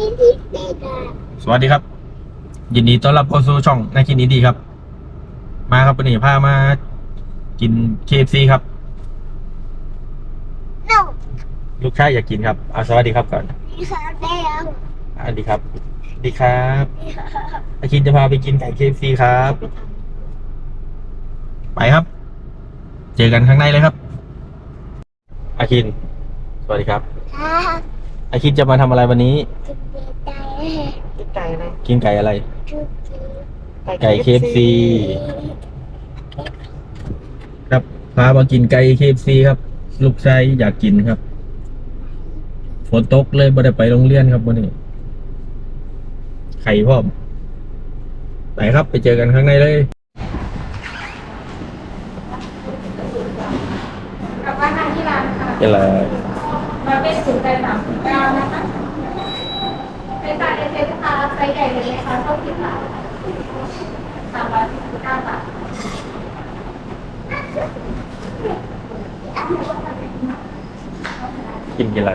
ที่ที่เด็กอะสวัสดีครับ ยินดีต้อนรับเข้าสู่ช่องนายกินนี้ดีครับ มาครับวันนี้พามา กิน KFC ครับหนูลูกชายอยากกินครับอ่าสวัสดีครับก่อนมีขาแดงสวัสดีครับสวัสดีครับอาคินจะพาไปกินไก่ KFC ครับ ไปครับ เจอกันข้างในเลยครับ อาคิน สวัสดีครับ ค่ะอาคินจะมาทำอะไรวันนี้จุดเด็กใจกินไก่อะไรกินไก่อะไร จุดจีไก่ KFC ครับพามากินไก่ KFC ครับ ลูกชายอยากกินครับ ฝนตกเลยไม่ได้ไปโรงเรียนครับวันนี้ไข่พร้อมไปครับไปเจอกันข้างในเลยกลับบ้านทานที่ร้านค่ะ เป็นไร มาเป็นศูนย์ใจสามสิบเก้านะคะเป็นจานเอเจนค่ะไซส์ใหญ่เลยนะคะเท่าสิบบาทสามร้อยสิบเก้าบาทกินกินอะไร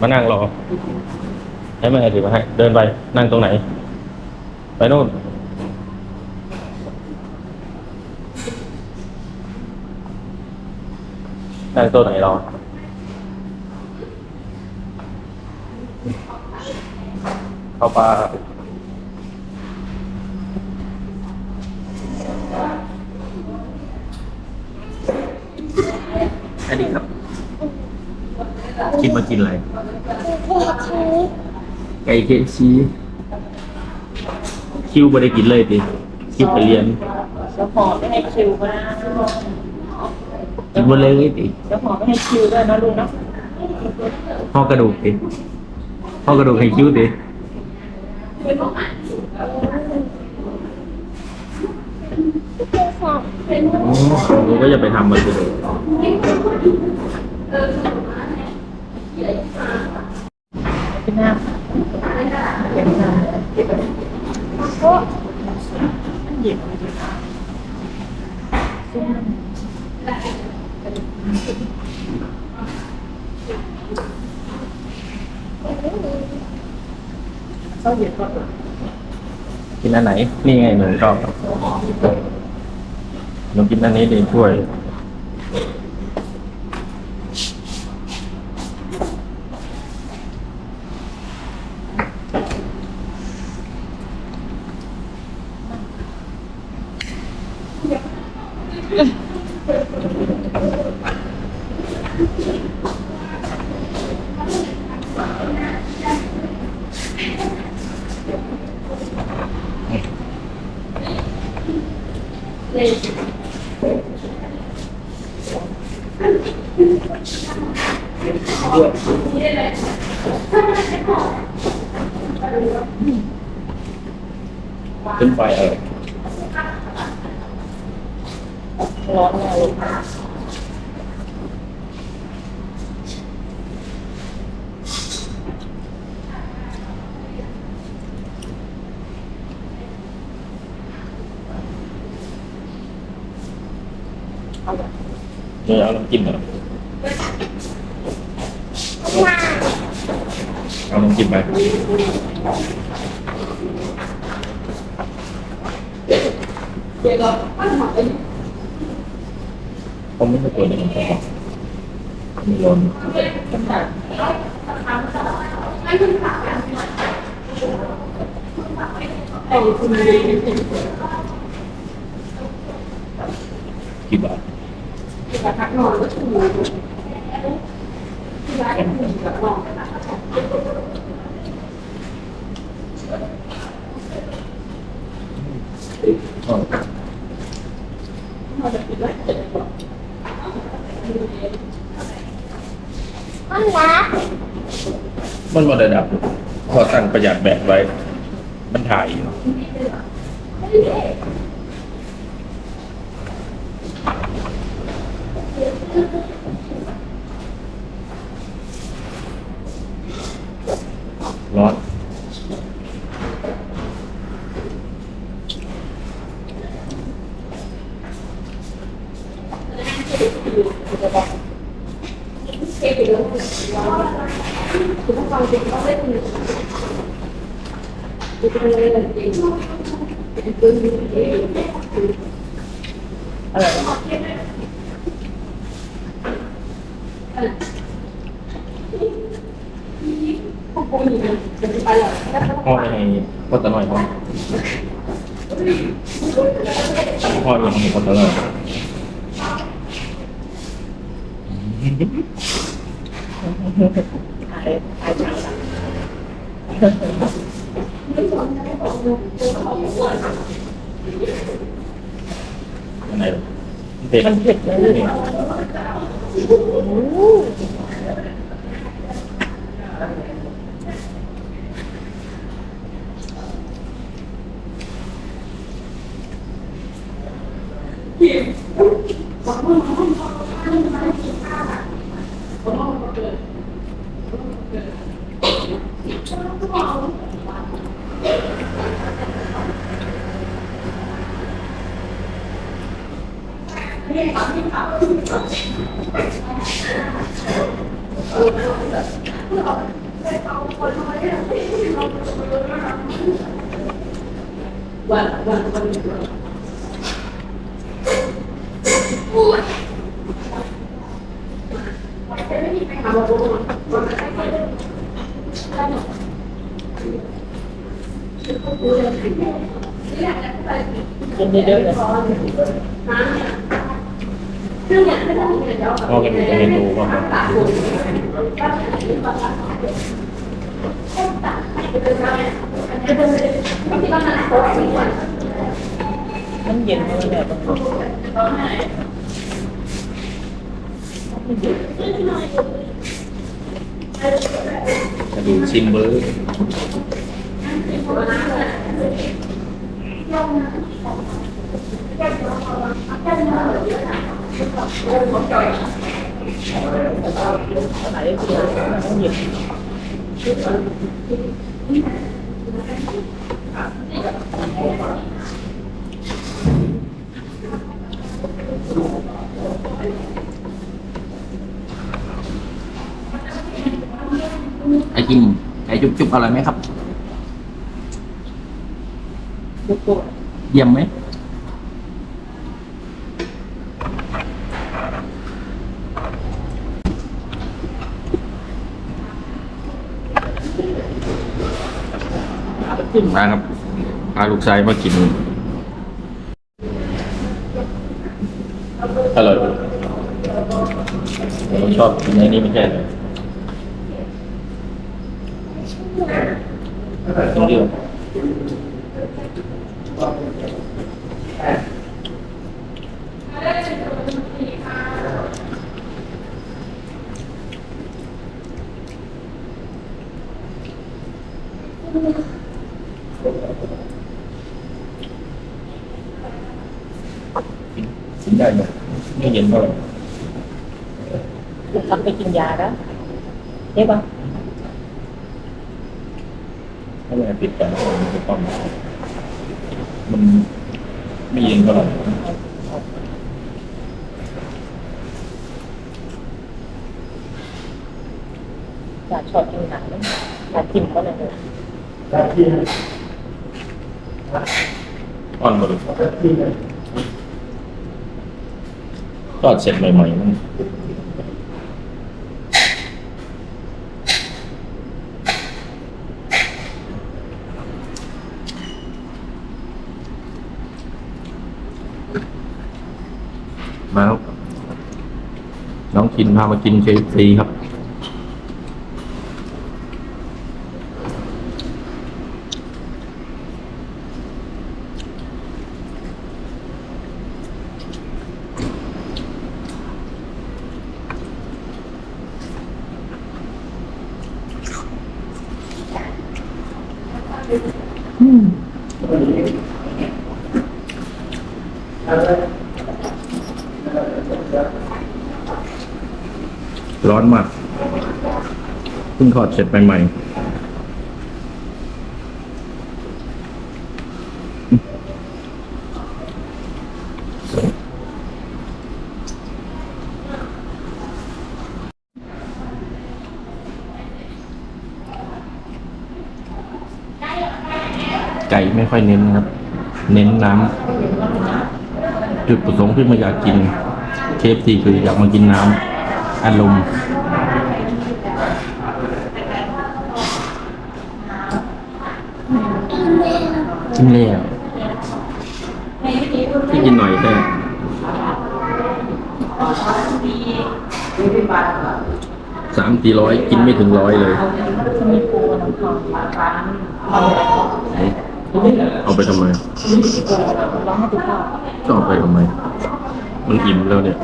มานั่งรอให้แม่ถือมาให้ เดินไปนั่งตรงไหน ไปนู่น นั่งตัวไหนรอเข้าปลาอันนี้ครับ กินมากินอะไรเด็กชีไก่เคชีคิวไม่ได้กินเลยดิคิวไปเรียนเดี๋ยวหอไม่ให้คิวก็นะ กินหมดเลยดิเดี๋ยวหอไม่ให้คิวด้วยนะลุงนะห่อกระดูกดิห่อกระดูกให้คิวดิเด็กสามโอ้หนูก็จะไปทำมันเลย เป็นหน้าเป็นหน้า โอ้ หยิบเขาหยิบก่อนกินอันไหน นี่ไงหนูชอบหนูกินอันนี้ดีช่วยขึ้ ร้อนแน่ลุงเอาแบบนี่เอาน้ำจิ้มเหรอเอาน้ำจิ้มไปเคยเปิดเลยครับมีร้อน เป็นแบบไอ้คุณดีกี่บาทกระทักนอนก็ถูกที่ร้านเป็นแบบนอน อ๋อ เรา จ๊ะมันมาระดับพอตั้งประหยัดแบตไว้ มันถ่ายอยู่ร้อน จะบอกพ่อไปให้พ่อตะหน่อยพ่อพ่อไปให้พ่อตะหน่อยขายขายจังละอันไหนเด็ดมันเผ็ดเลยนี่กินเยอย อกันจะเมนูว่ามันมันเย็นเลยเนี่ยจะดูชิมเบอร์ขายได้เยอะมันเย็น ไอกิมไอจุ๊บจุ๊บอร่อยไหมครับทุก ตัวเยี่ยมไหมมาครับ พาลูกชายมากิน อร่อยผมชอบกินในนี้ไม่ใช่เหรอต้องเดียว กินได้ไหมไม่เย็นเท่าไหร่ทำไปกินยาแล้วได้ปะถ้าไม่ปิดกันมันจะต้อง มันไม่เย็นเท่าไหร่อยากชอบกินหนังอยากกินก็เลยอ่อนบริทอดเสร็จใหม่ๆมัน มาครับ น้องกินพามากินเคฟซีครับ่งทอดเสร็จใหม่ไก่ไม่ค่อยเน้นครับ เน้นน้ำจุดประสงค์ที่มาอยากกินเคฟซีคืออยากมากินน้ำอารมณ์ กินแล้วที่กินหน่อยแต่สามสี่ร้อยกินไม่ถึงร้อยเลย เอาไปทำไมก็เอาไปทำไม มันอิ่มแล้วเนี่ย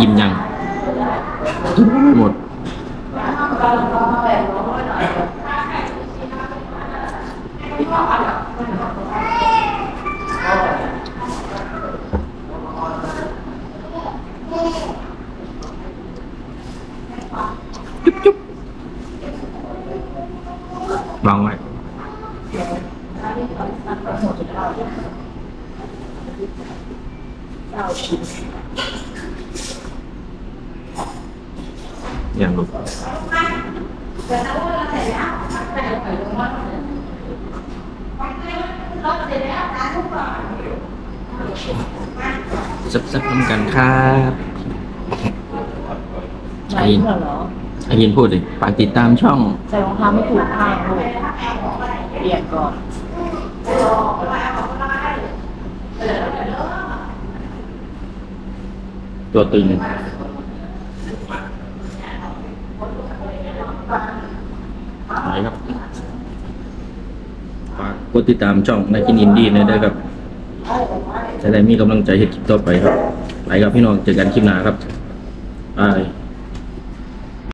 อิ่มยังอิ่มไม่หมด จุ๊บจุ๊บวา งไว้อย่างลูกสับๆทำกันครับไหนเหรอไอ้ยินพูดดิฝากติดตามช่อง ใส่รองเท้าไม่ถูกข้างลูกเปลี่ยนก่อนตัวตึงไหนครับ ฝา กดติดตามช่องนายกินอินดี้นะได้ครับจะได้มีกำลังใจเห็นคลิปต่อไปครับ ไปครับพี่น้องเจอกันคลิปหน้าครับบาย